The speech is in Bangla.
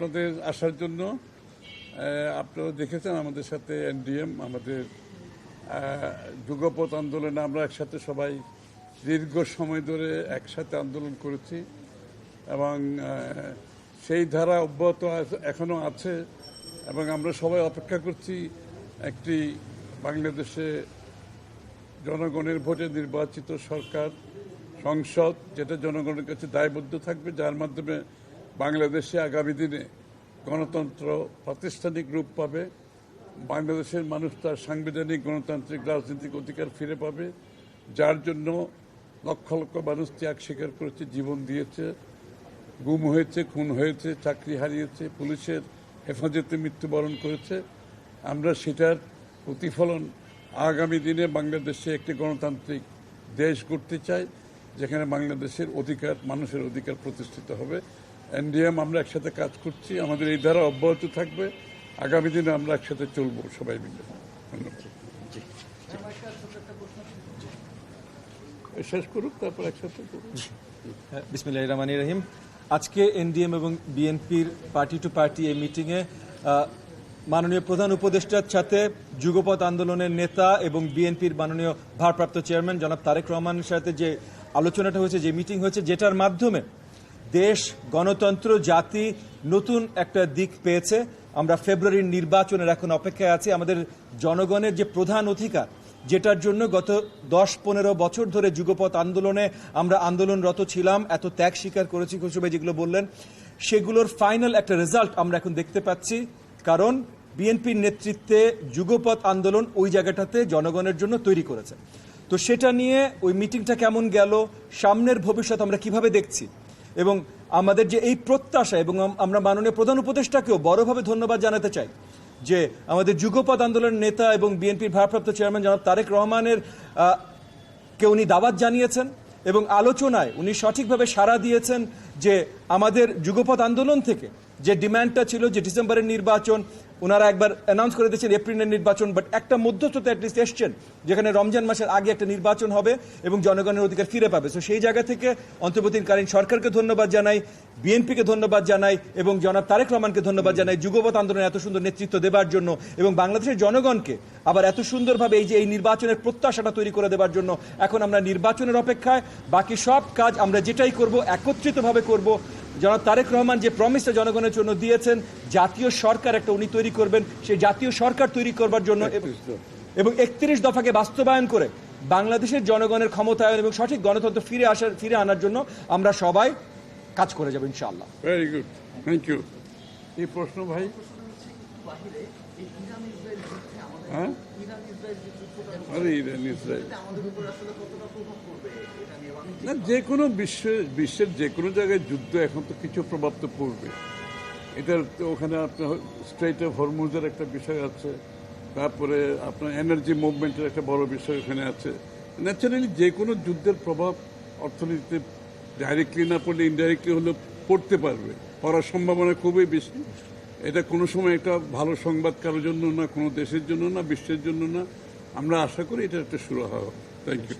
আপনাদের আসার জন্য আপনারা দেখেছেন আমাদের সাথে এনডিএম, আমাদের যুগপথ আন্দোলনে আমরা একসাথে সবাই দীর্ঘ সময় ধরে একসাথে আন্দোলন করেছি এবং সেই ধারা অব্যাহত এখনও আছে এবং আমরা সবাই অপেক্ষা করছি একটি বাংলাদেশে জনগণের ভোটে নির্বাচিত সরকার, সংসদ, যেটা জনগণের কাছে দায়বদ্ধ থাকবে, যার মাধ্যমে বাংলাদেশে আগামী দিনে গণতন্ত্র প্রাতিষ্ঠানিক রূপ পাবে। বাংলাদেশের মানুষ তার সাংবিধানিক, গণতান্ত্রিক, রাজনৈতিক অধিকার ফিরে পাবে, যার জন্য লক্ষ লক্ষ মানুষ ত্যাগ স্বীকার করেছে, জীবন দিয়েছে, গুম হয়েছে, খুন হয়েছে, চাকরি হারিয়েছে, পুলিশের হেফাজতে মৃত্যুবরণ করেছে। আমরা সেটার প্রতিফলন আগামী দিনে বাংলাদেশে একটি গণতান্ত্রিক দেশ গড়তে চাই, যেখানে বাংলাদেশের অধিকার, মানুষের অধিকার প্রতিষ্ঠিত হবে। এনডিএম আমরা একসাথে কাজ করছি। আমাদের এই ধারা অব্যাহত থাকবে। আগামী দিনে আমরা একসাথে চলবো সবাই মিলে। ধন্যবাদ। শেষ করুক তারপর একসাথে করুক। বিসমিল্লাহ রহমান রহিম। আজকে এনডিএম এবং বিএনপির পার্টি টু পার্টি এই মিটিংয়ে মাননীয় প্রধান উপদেষ্টার সাথে যুগপথ আন্দোলনের নেতা এবং বিএনপির মাননীয় ভারপ্রাপ্ত চেয়ারম্যান জনাব তারেক রহমানের সাথে যে আলোচনাটা হয়েছে যে মিটিং হয়েছে যেটার মাধ্যমে দেশ, গণতন্ত্র, জাতি নতুন একটা দিক পেয়েছে। আমরা ফেব্রুয়ারির নির্বাচনের এখন অপেক্ষায় আছি। আমাদের জনগণের যে প্রধান অধিকার, যেটার জন্য গত দশ পনেরো বছর ধরে যুগপথ আন্দোলনে আমরা আন্দোলনরত ছিলাম, এত ত্যাগ স্বীকার করেছি খুশিভাই যেগুলো বললেন, সেগুলোর ফাইনাল একটা রেজাল্ট আমরা এখন দেখতে পাচ্ছি। কারণ বিএনপির নেতৃত্বে যুগপথ আন্দোলন ওই জায়গাটাতে জনগণের জন্য তৈরি করেছে। তো সেটা নিয়ে ওই মিটিংটা কেমন গেল, সামনের ভবিষ্যৎ আমরা কীভাবে দেখছি? এবং আমাদের যে এই প্রত্যাশা এবং আমরা মাননীয় প্রধান উপদেষ্টাকেও বড়ভাবে ধন্যবাদ জানাতে চাই যে আমাদের যুগপথ আন্দোলনের নেতা এবং বিএনপির ভারপ্রাপ্ত চেয়ারম্যান জনাব তারেক রহমানের কে উনি দাবাত জানিয়েছেন এবং আলোচনায় উনি সঠিকভাবে সাড়া দিয়েছেন যে আমাদের যুগপথ আন্দোলন থেকে যে ডিমান্ডটা ছিল যে ডিসেম্বরের নির্বাচন, ওনারা একবার অ্যানাউন্স করে দিয়েছেন এপ্রিলের নির্বাচন বাট একটা মধ্যস্থতা অ্যাটলিস্ট এসছেন, যেখানে রমজান মাসের আগে একটা নির্বাচন হবে এবং জনগণের অধিকার ফিরে পাবে। সো সেই জায়গা থেকে অন্তর্বর্তীকালীন সরকারকে ধন্যবাদ জানাই, বিএনপিকে ধন্যবাদ জানাই এবং জনাব তারেক রহমানকে ধন্যবাদ জানাই যুগপথ আন্দোলনে এত সুন্দর নেতৃত্ব দেবার জন্য এবং বাংলাদেশের জনগণকে আবার এত সুন্দরভাবে এই যে এই নির্বাচনের প্রত্যাশাটা তৈরি করে দেবার জন্য এখন আমরা নির্বাচনের অপেক্ষায়, বাকি সব কাজ আমরা যেটাই করব, একত্রিতভাবে করব জনাব তারেক রহমান যে প্রমিসটা জনগণের জন্য দিয়েছেন জাতীয় সরকার একটা উনি তৈরি করবেন সেই জাতীয় সরকার তৈরি করবার জন্য এবং- একত্রিশ দফাকে বাস্তবায়ন করে বাংলাদেশের জনগণের ক্ষমতায়ন এবং সঠিক গণতন্ত্র ফিরে আসার ফিরে আনার জন্য আমরা সবাই কাজ করে যাব ইনশাআল্লাহ। ভেরি গুড থ্যাংক ইউ এই প্রশ্ন ভাই? হ্যাঁ? আরে ইরান ইসরায়েল। না, যে কোনো বিশ্বে, বিশ্বের যে কোনো জায়গায় যুদ্ধ এখন তো কিছু প্রভাব তো পড়বে। এটার ওখানে আপনার স্ট্রেট অফ হরমুজের একটা বিষয় আছে, তারপরে আপনার এনার্জি মুভমেন্টের একটা বড় বিষয় ওখানে আছে। ন্যাচারালি যে কোনো যুদ্ধের প্রভাব অর্থনীতিতে ডাইরেক্টলি না পড়লে ইনডাইরেক্টলি হলেও পড়তে পারবে। পড়ার সম্ভাবনা খুবই বেশি। এটা কোনো সময় একটা ভালো সংবাদ কারোর জন্য না, কোনো দেশের জন্য না, বিশ্বের জন্য না। আমরা আশা করি এটা একটা শুরু হওয়া থ্যাংক ইউ